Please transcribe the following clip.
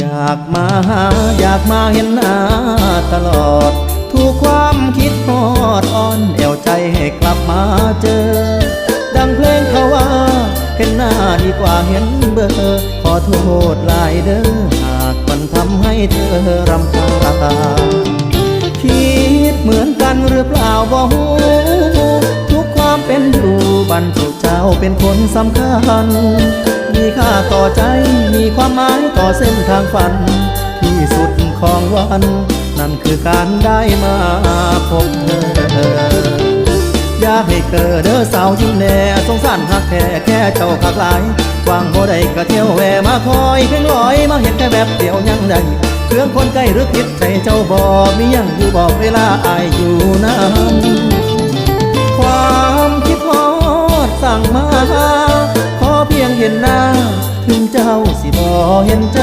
อยากมาหาอยากมาเห็นหน้าตลอด ถูกความคิดฮอดอ่อนแอวใจให้กลับมาเจอ ดังเพลงเขาว่า เห็นหน้าดีกว่าเห็นเบอร์ขอโทษหลายเด้อหากมันทำให้เธอรำคาญคิดเหมือนกันหรือเปล่าบ่ฮู้ทุกความเป็นอยู่บรรจุเจ้าเป็นคนสำคัญ มีค่าต่อใจ มีความหมายต่อเส้นทางฝัน ที่สุดของวัน นั่นคือการได้มาพบเธอ อยากให้เกิดเด้อสาวยิ้มแน่สงสารหักแท้แค่เจ้าคักหลาย วางบ่ได้ก็เที่ยวแวมาคอยเพียงลอยมาเห็นแค่แบบเดียวยังได้เครื่องคนใกล้หรือผิดใจเจ้าบอกมียังอยู่บอกเวลาอายอยู่นั้นความคิดฮอดสั่งมา จ้าสิบ่เห็นใจ